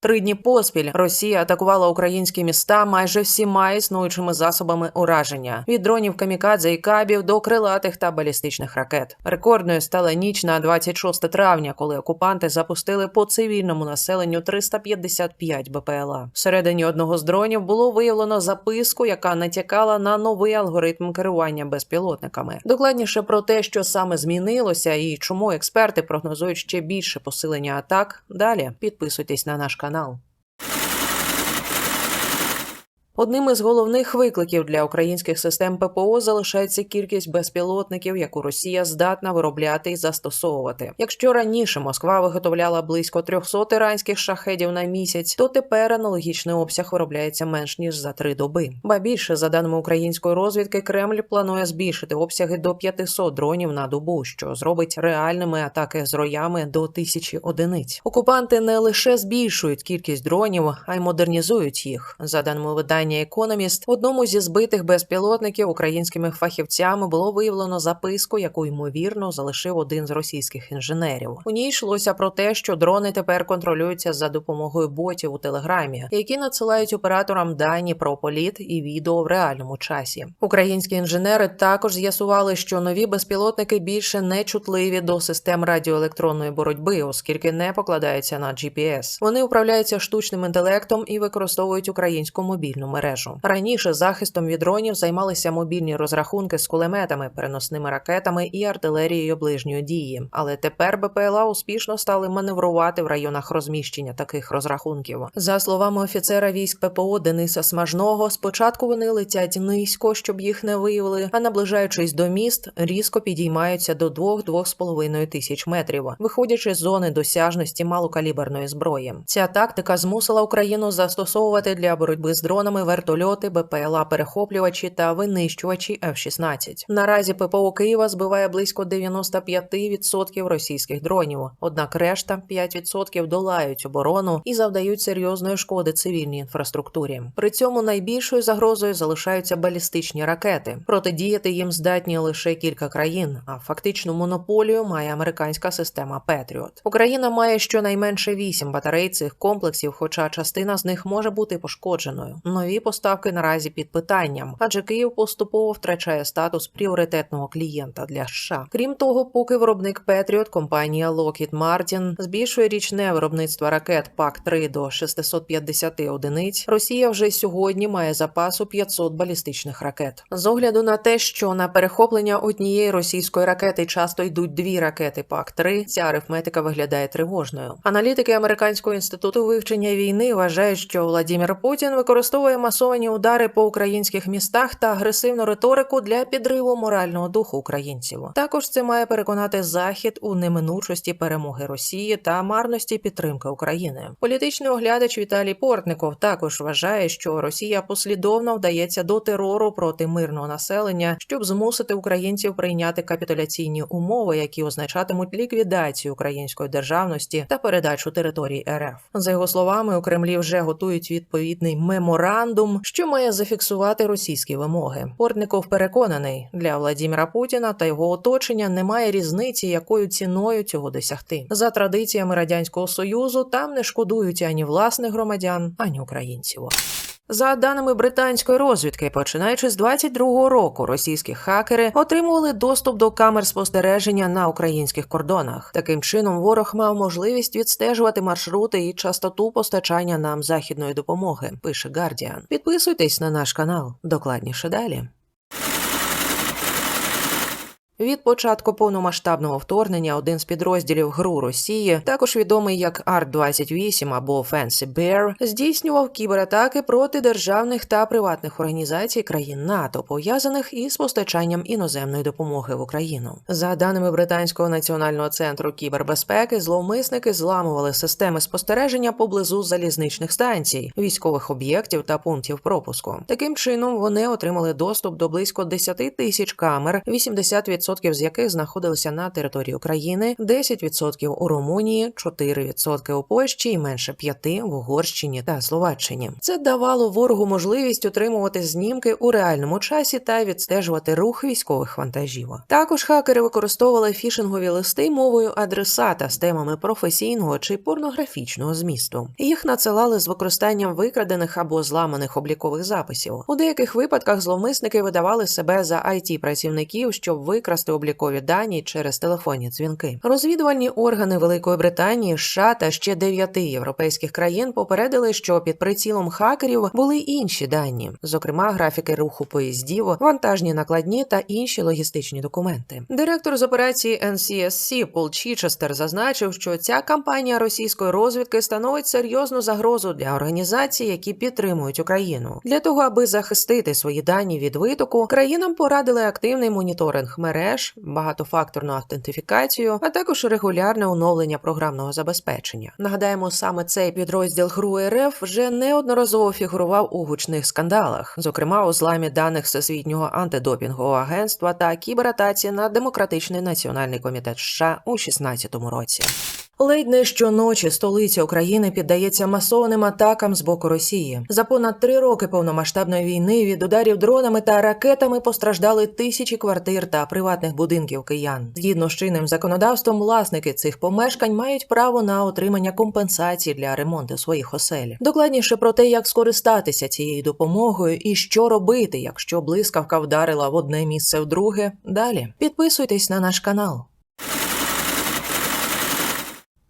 Три дні поспіль Росія атакувала українські міста майже всіма існуючими засобами ураження від дронів камікадзе і кабів до крилатих та балістичних ракет. Рекордною стала ніч на 26 травня, коли окупанти запустили по цивільному населенню 355 БПЛА. Всередині одного з дронів було виявлено записку, яка натякала на новий алгоритм керування безпілотниками. Докладніше про те, що саме змінилося і чому експерти прогнозують ще більше посилення атак. Далі підписуйтесь на наш канал канал. Одним із головних викликів для українських систем ППО залишається кількість безпілотників, яку Росія здатна виробляти і застосовувати. Якщо раніше Москва виготовляла близько 300 іранських шахедів на місяць, то тепер аналогічний обсяг виробляється менш ніж за три доби. Ба більше, за даними української розвідки, Кремль планує збільшити обсяги до 500 дронів на добу, що зробить реальними атаки з роями до тисячі одиниць. Окупанти не лише збільшують кількість дронів, а й модернізують їх. За даними видання Економіст, одному зі збитих безпілотників українськими фахівцями було виявлено записку, яку ймовірно залишив один з російських інженерів. У ній йшлося про те, що дрони тепер контролюються за допомогою ботів у телеграмі, які надсилають операторам дані про політ і відео в реальному часі. Українські інженери також з'ясували, що нові безпілотники більше не чутливі до систем радіоелектронної боротьби, оскільки не покладаються на GPS. Вони управляються штучним інтелектом і використовують українську мобільну мережу. Раніше захистом від дронів займалися мобільні розрахунки з кулеметами, переносними ракетами і артилерією ближньої дії. Але тепер БПЛА успішно стали маневрувати в районах розміщення таких розрахунків. За словами офіцера військ ППО Дениса Смажного, спочатку вони летять низько, щоб їх не виявили, а наближаючись до міст, різко підіймаються до 2-2,5 тисяч метрів, виходячи з зони досяжності малокаліберної зброї. Ця тактика змусила Україну застосовувати для боротьби з дронами вертольоти, БПЛА, перехоплювачі та винищувачі F-16. Наразі ППО Києва збиває близько 95% російських дронів. Однак решта 5% долають оборону і завдають серйозної шкоди цивільній інфраструктурі. При цьому найбільшою загрозою залишаються балістичні ракети. Протидіяти їм здатні лише кілька країн. А фактичну монополію має американська система Петріот. Україна має щонайменше 8 батарей цих комплексів, хоча частина з них може бути пошкодженою. Нові поставки наразі під питанням, адже Київ поступово втрачає статус пріоритетного клієнта для США. Крім того, поки виробник Петріот, компанія Lockheed Martin збільшує річне виробництво ракет ПАК-3 до 650 одиниць, Росія вже сьогодні має запасу 500 балістичних ракет. З огляду на те, що на перехоплення однієї російської ракети часто йдуть дві ракети ПАК-3, ця арифметика виглядає тривожною. Аналітики американського інституту вивчення війни вважають, що Владимир Путін використовує масовані удари по українських містах та агресивну риторику для підриву морального духу українців. Також це має переконати Захід у неминучості перемоги Росії та марності підтримки України. Політичний оглядач Віталій Портников також вважає, що Росія послідовно вдається до терору проти мирного населення, щоб змусити українців прийняти капітуляційні умови, які означатимуть ліквідацію української державності та передачу територій РФ. За його словами, у Кремлі вже готують відповідний меморандум, що має зафіксувати російські вимоги. Портников переконаний, для Владіміра Путіна та його оточення немає різниці, якою ціною цього досягти. За традиціями радянського союзу там не шкодують ані власних громадян, ані українців. За даними британської розвідки, починаючи з 22-го року, російські хакери отримували доступ до камер спостереження на українських кордонах. Таким чином, ворог мав можливість відстежувати маршрути і частоту постачання нам західної допомоги. Пише Guardian. Підписуйтесь на наш канал. Докладніше далі. Від початку повномасштабного вторгнення один з підрозділів ГРУ Росії, також відомий як Арт-28 або Fancy Bear, здійснював кібератаки проти державних та приватних організацій країн НАТО, пов'язаних із постачанням іноземної допомоги в Україну. За даними британського національного центру кібербезпеки, зловмисники зламували системи спостереження поблизу залізничних станцій, військових об'єктів та пунктів пропуску. Таким чином вони отримали доступ до близько 10 тисяч камер, 80% 90% з яких знаходилися на території України, 10% у Румунії, 4% у Польщі і менше 5% в Угорщині та Словаччині. Це давало ворогу можливість отримувати знімки у реальному часі та відстежувати рух військових вантажів. Також хакери використовували фішингові листи мовою адресата з темами професійного чи порнографічного змісту. Їх надсилали з використанням викрадених або зламаних облікових записів. У деяких випадках зловмисники видавали себе за it працівників, щоб викрасти облікові дані через телефонні дзвінки. Розвідувальні органи Великої Британії, США та ще дев'яти європейських країн попередили, що під прицілом хакерів були інші дані, зокрема графіки руху поїздів, вантажні накладні та інші логістичні документи. Директор з операції NCSC Пол Чічестер зазначив, що ця кампанія російської розвідки становить серйозну загрозу для організацій, які підтримують Україну. Для того аби захистити свої дані від витоку, країнам порадили активний моніторинг мереж, багатофакторну автентифікацію, а також регулярне оновлення програмного забезпечення. Нагадаємо, саме цей підрозділ ГРУ РФ вже неодноразово фігурував у гучних скандалах, зокрема у зламі даних всесвітнього антидопінгового агентства та кібератаці на демократичний національний комітет США у 2016 році. Ледь не щоночі столиця України піддається масованим атакам з боку Росії. За понад три роки повномасштабної війни від ударів дронами та ракетами постраждали тисячі квартир та приватних будинків киян. Згідно з чинним законодавством, власники цих помешкань мають право на отримання компенсацій для ремонту своїх осель. Докладніше про те, як скористатися цією допомогою і що робити, якщо блискавка вдарила в одне місце вдруге. Далі підписуйтесь на наш канал.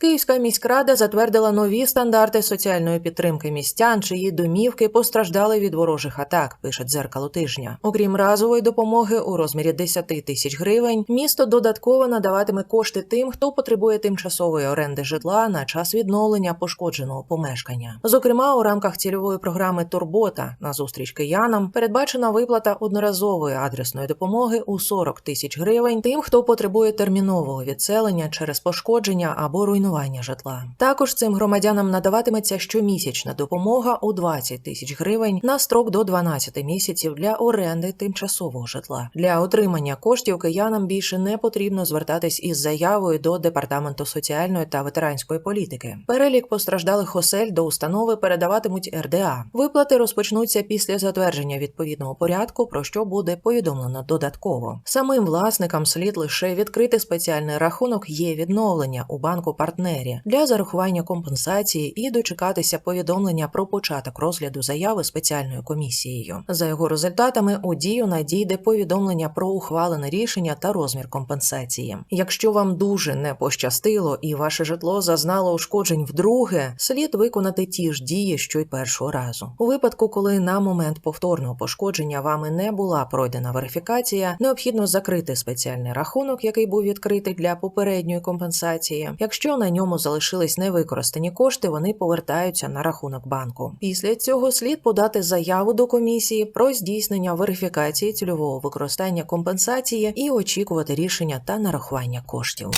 Київська міськрада затвердила нові стандарти соціальної підтримки містян, чиї домівки постраждали від ворожих атак. Пише дзеркало тижня. Окрім разової допомоги у розмірі 10 тисяч гривень, місто додатково надаватиме кошти тим, хто потребує тимчасової оренди житла на час відновлення пошкодженого помешкання. Зокрема, у рамках цільової програми Турбота на зустріч киянам передбачена виплата одноразової адресної допомоги у 40 тисяч гривень тим, хто потребує термінового відселення через пошкодження або руйнування житла. Також цим громадянам надаватиметься щомісячна допомога у 20 тисяч гривень на строк до 12 місяців для оренди тимчасового житла. Для отримання коштів киянам більше не потрібно звертатись із заявою до департаменту соціальної та ветеранської політики. Перелік постраждалих осель до установи передаватимуть РДА. Виплати розпочнуться після затвердження відповідного порядку, про що буде повідомлено додатково. Самим власникам слід лише відкрити спеціальний рахунок є відновлення у банку партнері для зарахування компенсації і дочекатися повідомлення про початок розгляду заяви спеціальною комісією. За його результатами у дію надійде повідомлення про ухвалене рішення та розмір компенсації. Якщо вам дуже не пощастило і ваше житло зазнало ушкоджень вдруге, слід виконати ті ж дії, що й першого разу. У випадку, коли на момент повторного пошкодження вами не була пройдена верифікація, необхідно закрити спеціальний рахунок, який був відкритий для попередньої компенсації. Якщо на ньому залишились невикористані кошти, вони повертаються на рахунок банку. Після цього слід подати заяву до комісії про здійснення верифікації цільового використання компенсації і очікувати рішення та нарахування коштів.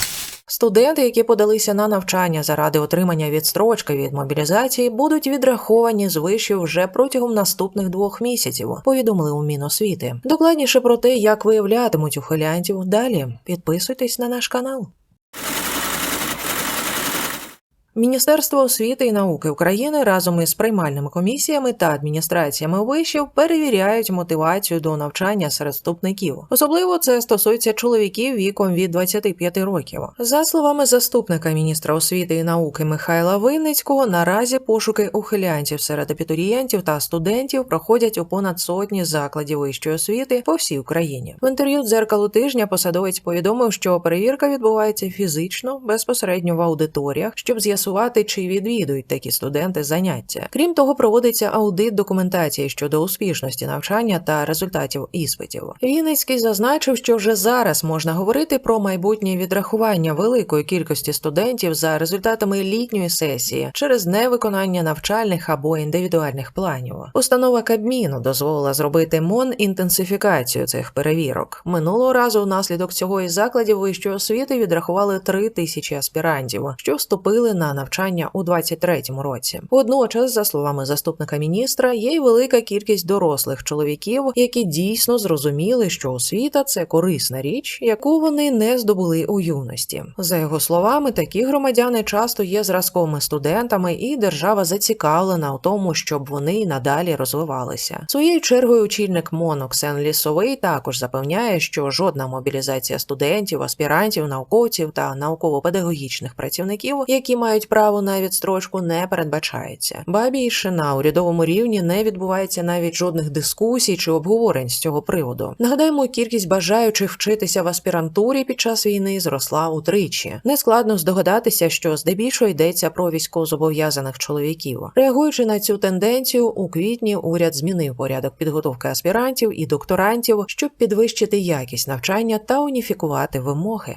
Студенти, які подалися на навчання заради отримання відстрочки від мобілізації, будуть відраховані з вишів вже протягом наступних двох місяців. Повідомили у Міносвіти. Докладніше про те, як виявлятимуть ухилянтів. Далі підписуйтесь на наш канал. Міністерство освіти і науки України разом із приймальними комісіями та адміністраціями вишів перевіряють мотивацію до навчання серед вступників. Особливо це стосується чоловіків віком від 25 років. За словами заступника міністра освіти і науки Михайла Винницького, наразі пошуки ухилянців серед абітурієнтів та студентів проходять у понад сотні закладів вищої освіти по всій Україні. В інтерв'ю дзеркалу тижня посадовець повідомив, що перевірка відбувається фізично безпосередньо в аудиторіях, щоб з'ясувати, чи відвідують такі студенти заняття. Крім того, проводиться аудит документації щодо успішності навчання та результатів іспитів. Вінницький зазначив, що вже зараз можна говорити про майбутнє відрахування великої кількості студентів за результатами літньої сесії через невиконання навчальних або індивідуальних планів. Установа Кабміну дозволила зробити МОН інтенсифікацію цих перевірок. Минулого разу внаслідок цього із закладів вищої освіти відрахували три тисячі аспірантів, що вступили на на навчання у 2023 році. Водночас, за словами заступника міністра, є й велика кількість дорослих чоловіків, які дійсно зрозуміли, що освіта це корисна річ, яку вони не здобули у юності. За його словами, такі громадяни часто є зразковими студентами, і держава зацікавлена у тому, щоб вони надалі розвивалися. Своєю чергою очільник МОН Оксен Лісовий також запевняє, що жодна мобілізація студентів, аспірантів, науковців та науково-педагогічних працівників, які мають право на відстрочку, не передбачається. Ба більше на урядовому рівні не відбувається навіть жодних дискусій чи обговорень з цього приводу. Нагадаємо, кількість бажаючих вчитися в аспірантурі під час війни зросла утричі. Нескладно здогадатися, що здебільшого йдеться про військовозобов'язаних чоловіків. Реагуючи на цю тенденцію, у квітні уряд змінив порядок підготовки аспірантів і докторантів, щоб підвищити якість навчання та уніфікувати вимоги.